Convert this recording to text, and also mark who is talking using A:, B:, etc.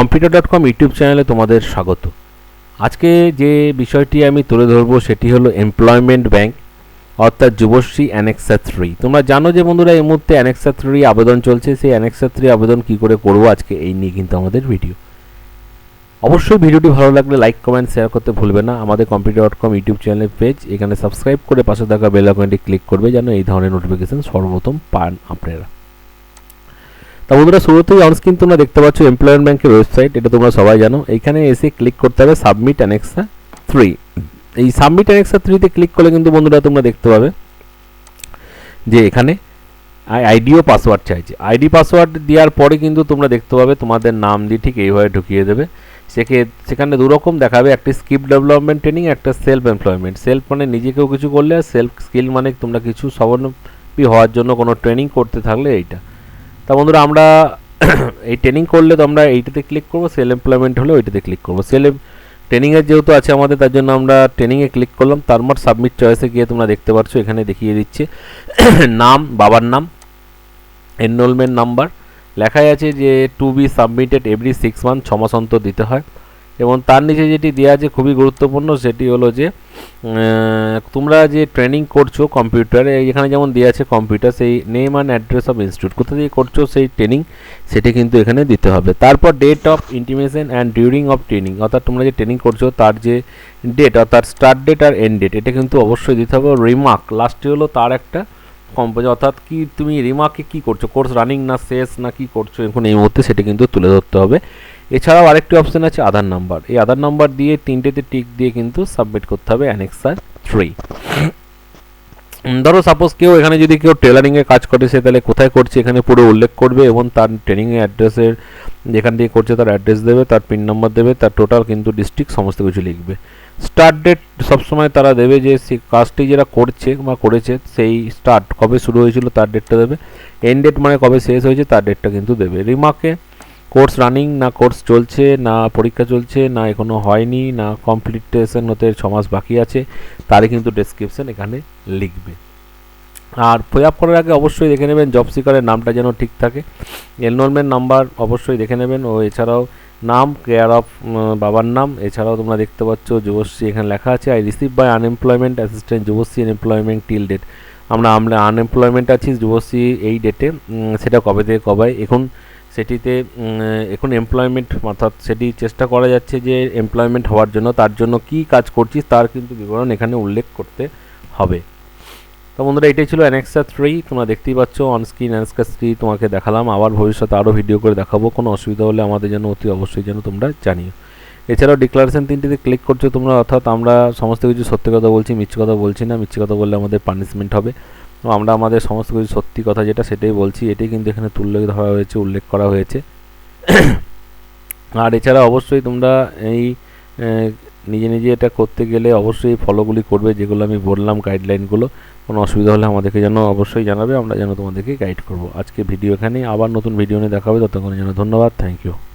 A: Computer dot com YouTube চ্যানেলে তোমাদের স্বাগত। আজকে যে বিষয়টি আমি তুলে ধরবো সেটি হলো এমপ্লয়মেন্ট ব্যাংক অর্থাৎ যুবশ্রী অ্যানেক্সা থ্রি তোমরা জানো যে বন্ধুরা, এই মুহূর্তে অ্যানেক্সা থ্রি আবেদন চলছে। সেই অ্যানেক্সা থ্রি আবেদন কী করে করব আজকে এই নিয়ে কিন্তু আমাদের ভিডিও অবশ্যই ভিডিওটি ভালো লাগলে লাইক কমেন্ট শেয়ার করতে ভুলবে না। আমাদের কম্পিউটার ডট কম ইউটিউব চ্যানেলের পেজ এখানে সাবস্ক্রাইব করে পাশে থাকা বেল আইকনটি ক্লিক করবে যেন এই ধরনের নোটিফিকেশন সর্বপ্রথম পান আপনারা। তা বন্ধুরা, শুরুতেই অনস্ক্রিন তোমরা দেখতে পাচ্ছ এমপ্লয়মেন্ট ব্যাংকের ওয়েবসাইট এটা তোমরা সবাই জানো। এইখানে এসে ক্লিক করতে হবে সাবমিট অ্যানেক্সা থ্রি এই সাবমিট অ্যানেক্সা থ্রিতে ক্লিক করলে কিন্তু বন্ধুরা তোমরা দেখতে পাবে যে এখানে আইডি ও পাসওয়ার্ড চাইছে। আইডি পাসওয়ার্ড দেওয়ার পরে কিন্তু তোমরা দেখতে পাবে তোমাদের নাম দিয়ে ঠিক এইভাবে ঢুকিয়ে দেবে। সেকে সেখানে দুরকম দেখাবে একটা স্কিপ ডেভেলপমেন্ট ট্রেনিং একটা সেলফ এমপ্লয়মেন্ট সেলফ মানে নিজেকেও কিছু করলে আর সেলফ স্কিল মানে তোমরা কিছু স্বাবলম্বী হওয়ার জন্য কোনো ট্রেনিং করতে থাকলে এইটা। তা বন্ধুরা আমরা এই ট্রেনিং করলে তো আমরা এইটাতে ক্লিক করব সেল এমপ্লয়মেন্ট হলে ওইটাতে ক্লিক করব। সেল ট্রেনিংয়ের যেহেতু আছে আমাদের, তার জন্য আমরা ট্রেনিংয়ে ক্লিক করলাম। তার তারপর সাবমিট চয়েসে গিয়ে তোমরা দেখতে পাচ্ছ এখানে দেখিয়ে দিচ্ছে। নাম, বাবার নাম এনরোলমেন্ট নাম্বার লেখাই আছে যে to be submitted every six month ছ মাস অন্তর দিতে হয়। এবং তার নিচে যেটি দেওয়া আছে খুবই গুরুত্বপূর্ণ, সেটি হলো যে তোমরা যে ট্রেনিং করছ কম্পিউটারে এখানে যেমন দেওয়া আছে কম্পিউটার সেই name and address of institute কোথা থেকে করছ সেই ট্রেনিং সেটি কিন্তু এখানে দিতে হবে। তারপর date of intimation and during of training অর্থাৎ তোমরা যে ট্রেনিং করছ, তার যে ডেট অর্থাৎ স্টার্ট ডেট আর এন্ড ডেট এটা কিন্তু অবশ্যই দিতে হবে। রিমার্ক লাস্টে হলো তার একটা কম্পোজ অর্থাৎ কি তুমি রিমার্কে কি করছ? কোর্স রানিং না শেষ না কি করছ? এখন এই মুহূর্তে সেটা কিন্তু তুলে ধরতে হবে। এছাড়াও আরেকটি অপশান আছে আধার নাম্বার এই আধার নাম্বার দিয়ে তিনটেতে টিক দিয়ে কিন্তু সাবমিট করতে হবে অ্যানেক্সার থ্রি ধরো সাপোজ কেউ এখানে যদি কেউ টেলারিংয়ে কাজ করে, সে তাহলে কোথায় করছে? এখানে পুরো উল্লেখ করবে এবং তার ট্রেনিংয়ের অ্যাড্রেসের যেখান থেকে করছে তার অ্যাড্রেস দেবে, তার পিন নাম্বার দেবে, তার টোটাল কিন্তু ডিস্ট্রিক্ট সমস্ত কিছু লিখবে। স্টার্ট ডেট সবসময় তারা দেবে যে সেই কাজটি যারা করছে বা করেছে, সেই স্টার্ট কবে শুরু হয়েছিল, তার ডেটটা দেবে। এন্ড ডেট মানে কবে শেষ হয়েছে, তার ডেটটা কিন্তু দেবে। রিমার্কে কোর্স রানিং, না কোর্স চলছে, না পরীক্ষা চলছে, না এখনও হয়নি, না কমপ্লিটেশন হতে মাস বাকি আছে, তারই কিন্তু ডেসক্রিপশন এখানে লিখবে। আর ফি আপ করার আগে অবশ্যই দেখে নেবেন জব সিকারের নামটা যেন ঠিক থাকে। এনরোলমেন্ট নাম্বার অবশ্যই দেখে নেবেন, ও এছাড়াও নাম কেয়ার অফ বাবার নাম, এছাড়াও তোমরা দেখতে পাচ্ছ যুবশ্রী এখানে লেখা আছে I receive by unemployment assistant Yuvashree unemployment till date আমরা আমরা আনএমপ্লয়মেন্ট আছি যুবশ্রী এই ডেটে সেটা কবে থেকে কবে, এখন সেটিতে এখন এমপ্লয়মেন্ট অর্থাৎ সেটি চেষ্টা করা যাচ্ছে যে এমপ্লয়মেন্ট হওয়ার জন্য, তার জন্য কি কাজ করছিস তার কিন্তু বিবরণ এখানে উল্লেখ করতে হবে। তো বন্ধুরা, এটাই ছিল অ্যানেক্সা থ্রি তোমরা দেখতেই পাচ্ছ অনস্ক্রিন অ্যানেক্সা থ্রি তোমাকে দেখালাম, আবার ভবিষ্যতে আরও ভিডিও করে দেখাবো, কোনো অসুবিধা হলে আমাদের জন্য অতি অবশ্যই যেন তোমরা জানিও। এছাড়াও ডিক্লারেশন তিনটিতে ক্লিক করছ তোমরা, অর্থাৎ আমরা সমস্ত কিছু সত্যি কথা বলছি, মিথ্যে কথা বলছি না, মিথ্যে কথা বললে আমাদের পানিশমেন্ট হবে। আমরা আমাদের সমস্ত কিছু সত্যি কথা যেটা সেটাই বলছি, এটাই কিন্তু এখানে তুল্য ধরা হয়েছে, উল্লেখ করা হয়েছে। আর এছাড়া অবশ্যই তোমরা এই নিজে নিজে এটা করতে গেলে অবশ্যই ফলোগুলি করবে, যেগুলো আমি বললাম গাইডলাইনগুলো কোনো অসুবিধা হলে আমাদেরকে যেন অবশ্যই জানাবে, আমরা যেন তোমাদেরকে গাইড করব। আজকে ভিডিও এখানেই, আবার নতুন ভিডিও নিয়ে দেখাবে, ততক্ষণের যেন ধন্যবাদ থ্যাংক ইউ